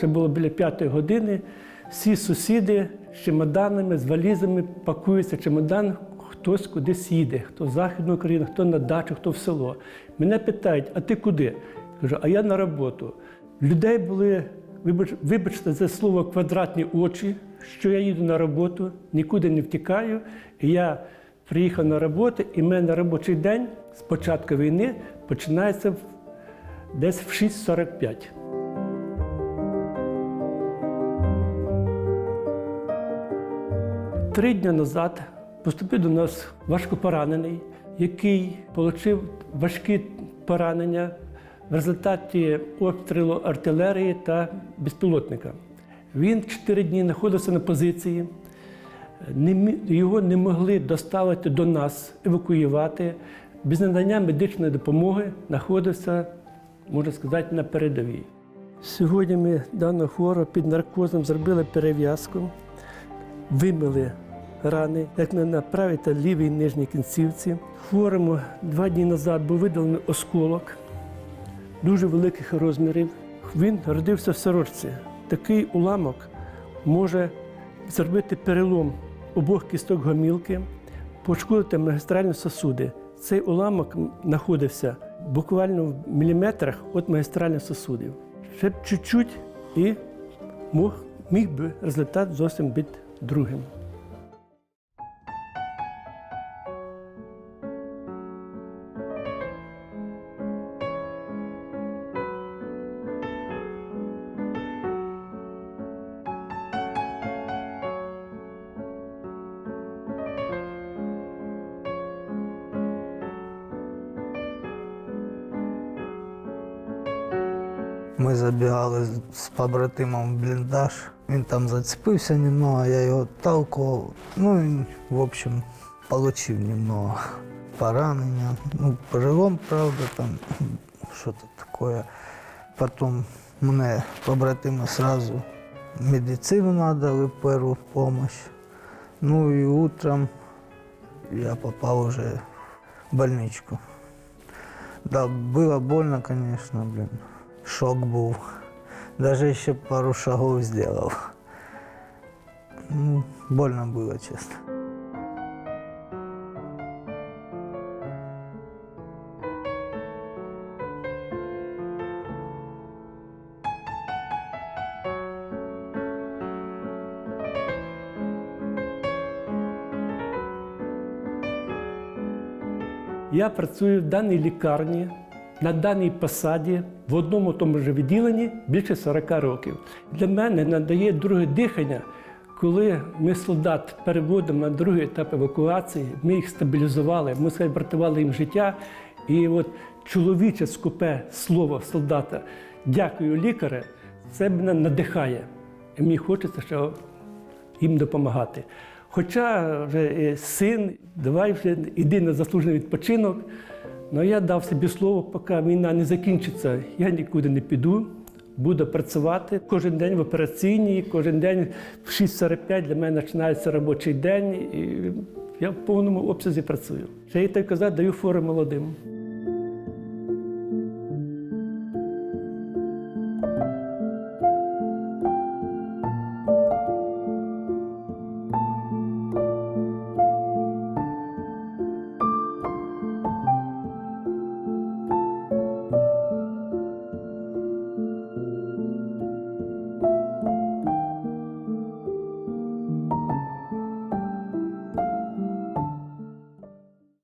Це було біля п'ятої години. Всі сусіди з чемоданами, з валізами пакуються чемодан, хтось кудись їде, хто в Західну Україну, хто на дачу, хто в село. Мене питають, а ти куди? Кажу, а я на роботу. Людей були, вибач- вибачте за слово, квадратні очі, що я їду на роботу, нікуди не втікаю. І я приїхав на роботу, і в мене робочий день з початку війни починається десь в 6.45. Три дні назад поступив до нас важкопоранений, який отримав важкі поранення в результаті обстрілу артилерії та безпілотника. Він чотири дні знаходився на позиції, його не могли доставити до нас, евакуювати. Без надання медичної допомоги знаходився, можна сказати, на передовій. Сьогодні ми даного хворого під наркозом зробили перев'язку вимили рани, як на правій та лівій нижній кінцівці. Хворому два дні назад був видалений осколок дуже великих розмірів. Він родився в сорочці. Такий уламок може зробити перелом обох кісток гомілки, пошкодити магістральні сосуди. Цей уламок знаходився буквально в міліметрах від магістральних сосудів. Ще чуть-чуть і мог, міг би результат зовсім бути другим. Ми забігали з- побратимом в бліндаж. Він там зацепився немного, я його толкав. Ну, він, в общем, отримав немного поранення. Ну, перелом, правда, там що то таке. Потім мене побратими сразу медицину надали першу допомогу. Ну і утром я попав уже в больничку. Да, было больно, конечно, блин. Шок був. Даже ще пару шагов сделал. Ну, больно было, честно. Я працюю в даній лікарні, на даній посаді, в одному тому ж відділенні більше 40 років. Для мене надає друге дихання, коли ми солдат переводимо на другий етап евакуації, ми їх стабілізували, ми врятували їм життя. І от чоловіче скупе слово солдата дякую лікаре, це мене надихає. І мені хочеться, що їм допомагати. Хоча вже син, давай вже іди на заслужений відпочинок. Ну я дав собі слово, поки війна не закінчиться, я нікуди не піду, буду працювати. Кожен день в операційній, кожен день в 6.45 для мене починається робочий день, і я в повному обсязі працюю. Ще й так казати, даю фори молодим.